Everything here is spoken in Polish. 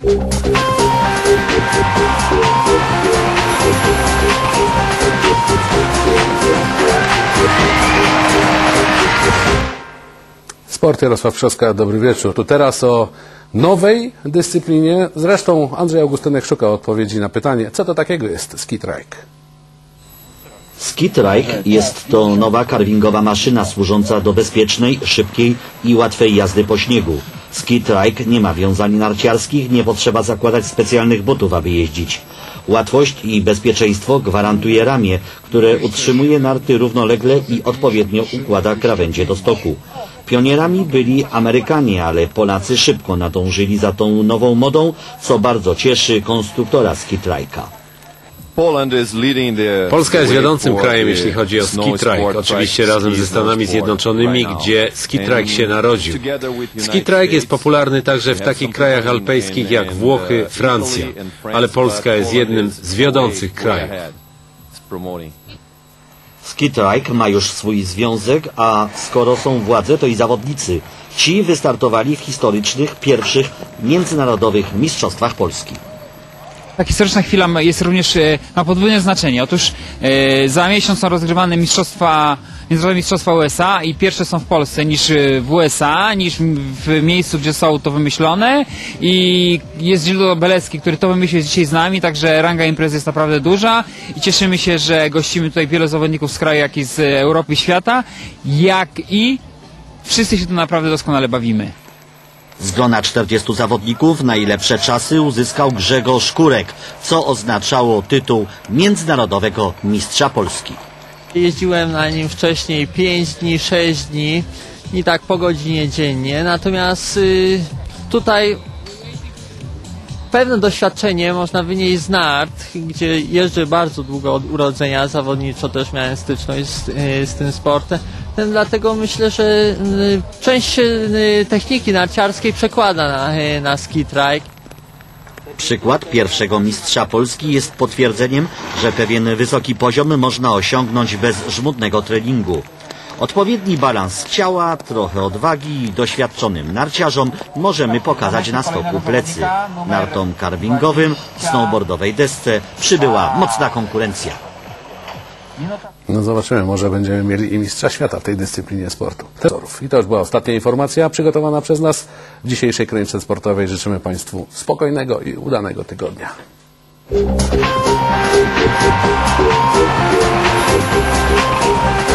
Sport Jarosław Trzoska, dobry wieczór. Tu teraz o nowej dyscyplinie. Zresztą Andrzej Augustynek szuka odpowiedzi na pytanie, co to takiego jest ski trike. Jest to nowa karwingowa maszyna służąca do bezpiecznej, szybkiej i łatwej jazdy po śniegu. Skitrike nie ma wiązań narciarskich, nie potrzeba zakładać specjalnych butów, aby jeździć. Łatwość i bezpieczeństwo gwarantuje ramię, które utrzymuje narty równolegle i odpowiednio układa krawędzie do stoku. Pionierami byli Amerykanie, ale Polacy szybko nadążyli za tą nową modą, co bardzo cieszy konstruktora Skitrike'a. Polska jest wiodącym krajem, jeśli chodzi o ski trike. Oczywiście razem ze Stanami Zjednoczonymi, gdzie ski trike się narodził. Ski trike jest popularny także w takich krajach alpejskich jak Włochy, Francja, ale Polska jest jednym z wiodących krajów. Skitrike ma już swój związek, a skoro są władze, to i zawodnicy. Ci wystartowali w historycznych, pierwszych międzynarodowych mistrzostwach Polski. Ta historyczna chwila jest również, e, ma podwójne znaczenie. Otóż e, za miesiąc są rozgrywane mistrzostwa, międzynarodowe mistrzostwa USA i pierwsze są w Polsce niż e, w USA, niż w miejscu, gdzie są to wymyślone i jest Gildo Belecki, który to wymyślił jest dzisiaj z nami, także ranga imprezy jest naprawdę duża i cieszymy się, że gościmy tutaj wielu zawodników z kraju, jak i z Europy świata, jak i wszyscy się tu naprawdę doskonale bawimy. Z grona 40 zawodników najlepsze czasy uzyskał Grzegorz Kurek, co oznaczało tytuł międzynarodowego mistrza Polski. Jeździłem na nim wcześniej 5 dni, 6 dni i tak po godzinie dziennie. Natomiast y, tutaj pewne doświadczenie można wynieść z nart, gdzie jeżdżę bardzo długo od urodzenia, zawodniczo też miałem styczność z, y, z tym sportem. Dlatego myślę, że y, część y, techniki narciarskiej przekłada na, y, na ski trike. Przykład pierwszego mistrza Polski jest potwierdzeniem, że pewien wysoki poziom można osiągnąć bez żmudnego treningu. Odpowiedni balans ciała, trochę odwagi i doświadczonym narciarzom możemy pokazać na stoku plecy. Nartom carvingowym, snowboardowej desce przybyła mocna konkurencja. No zobaczymy, może będziemy mieli i mistrza świata w tej dyscyplinie sportu. I to już była ostatnia informacja przygotowana przez nas w dzisiejszej kronice sportowej. Życzymy Państwu spokojnego i udanego tygodnia. Thank you.